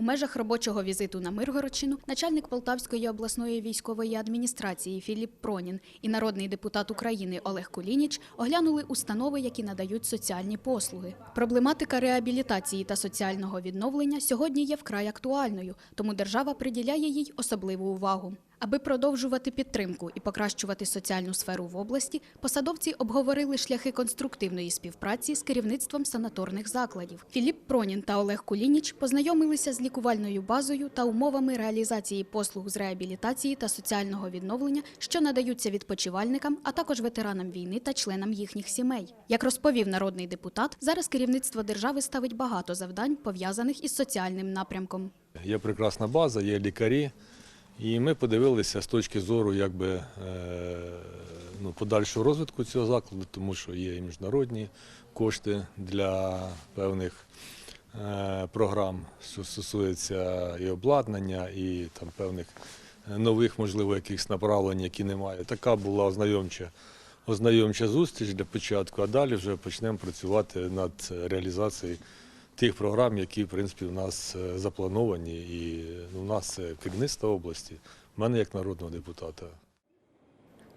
У межах робочого візиту на Миргородщину начальник Полтавської обласної військової адміністрації Філіп Пронін і народний депутат України Олег Кулініч оглянули установи, які надають соціальні послуги. Проблематика реабілітації та соціального відновлення сьогодні є вкрай актуальною, тому держава приділяє їй особливу увагу. Аби продовжувати підтримку і покращувати соціальну сферу в області, посадовці обговорили шляхи конструктивної співпраці з керівництвом санаторних закладів. Філіп Пронін та Олег Кулініч познайомилися з лікувальною базою та умовами реалізації послуг з реабілітації та соціального відновлення, що надаються відпочивальникам, а також ветеранам війни та членам їхніх сімей. Як розповів народний депутат, зараз керівництво держави ставить багато завдань пов'язаних із соціальним напрямком. Є прекрасна база, є лікарі. І ми подивилися з точки зору якби, е, ну, подальшого розвитку цього закладу, тому що є і міжнародні кошти для певних е, програм, що стосується і обладнання, і там певних е, нових, можливо, якихось направлень, які немає. Така була ознайомча, ознайомча зустріч для початку, а далі вже почнемо працювати над реалізацією тих програм, які в принципі у нас е, заплановані, і ну, у нас керівництво області, в мене як народного депутата.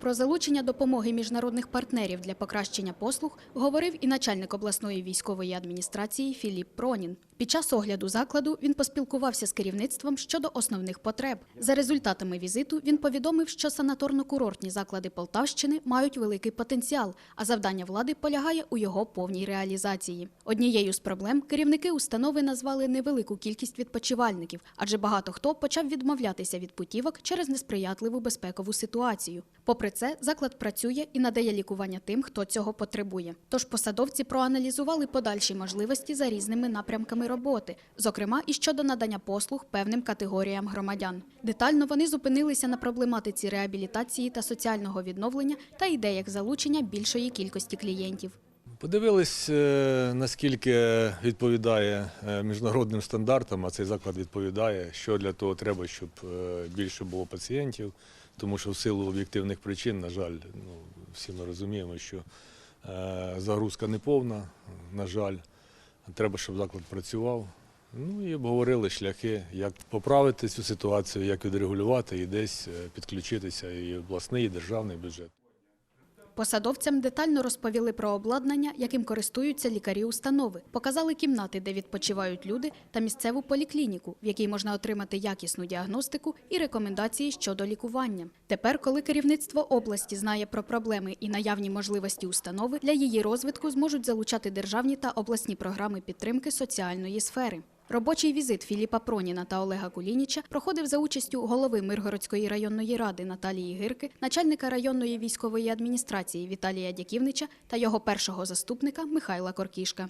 Про залучення допомоги міжнародних партнерів для покращення послуг говорив і начальник обласної військової адміністрації Філіп Пронін. Під час огляду закладу він поспілкувався з керівництвом щодо основних потреб. За результатами візиту він повідомив, що санаторно-курортні заклади Полтавщини мають великий потенціал, а завдання влади полягає у його повній реалізації. Однією з проблем керівники установи назвали невелику кількість відпочивальників, адже багато хто почав відмовлятися від путівок через несприятливу безпекову ситуацію. Попри це, заклад працює і надає лікування тим, хто цього потребує. Тож посадовці проаналізували подальші можливості за різними напрямками роботи, зокрема і щодо надання послуг певним категоріям громадян. Детально вони зупинилися на проблематиці реабілітації та соціального відновлення та ідеях залучення більшої кількості клієнтів. Подивились, е, наскільки відповідає е, міжнародним стандартам, а цей заклад відповідає, що для того треба, щоб е, більше було пацієнтів, тому що в силу об'єктивних причин, на жаль, ну, всі ми розуміємо, що загрузка не повна, на жаль, треба, щоб заклад працював. Ну і обговорили шляхи, як поправити цю ситуацію, як відрегулювати і десь підключитися і обласний, і державний бюджет. Посадовцям детально розповіли про обладнання, яким користуються лікарі установи, показали кімнати, де відпочивають люди, та місцеву поліклініку, в якій можна отримати якісну діагностику і рекомендації щодо лікування. Тепер, коли керівництво області знає про проблеми і наявні можливості установи, для її розвитку зможуть залучати державні та обласні програми підтримки соціальної сфери. Робочий візит Філіпа Проніна та Олега Кулініча проходив за участю голови Миргородської районної ради Наталії Гирки, начальника районної військової адміністрації Віталія Дяківнича та його першого заступника Михайла Коркішка.